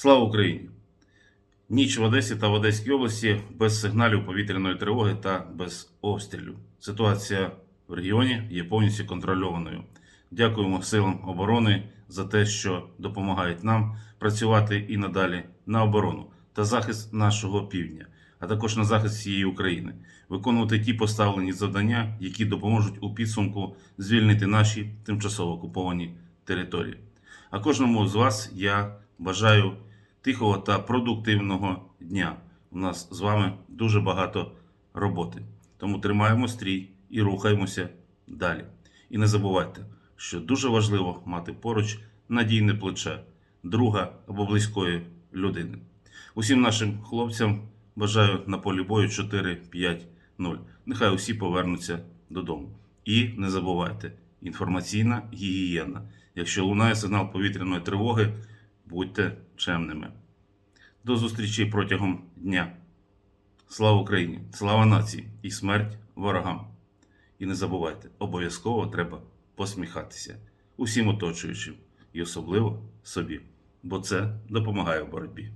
Слава Україні! Ніч в Одесі та в Одеській області без сигналів повітряної тривоги та без обстрілів. Ситуація в регіоні є повністю контрольованою. Дякуємо силам оборони за те, що допомагають нам працювати і надалі на оборону та захист нашого півдня, а також на захист всієї України, виконувати ті поставлені завдання, які допоможуть у підсумку звільнити наші тимчасово окуповані території. А кожному з вас я бажаю тихого та продуктивного дня. У нас з вами дуже багато роботи. Тому тримаємо стрій і рухаємося далі. І не забувайте, що дуже важливо мати поруч надійне плече друга або близької людини. Усім нашим хлопцям бажаю на полі бою 4-5-0. Нехай усі повернуться додому. І не забувайте, інформаційна гігієна. Якщо лунає сигнал повітряної тривоги, будьте чемними. До зустрічі протягом дня. Слава Україні! Слава нації і смерть ворогам! І не забувайте, обов'язково треба посміхатися усім оточуючим і особливо собі, бо це допомагає в боротьбі.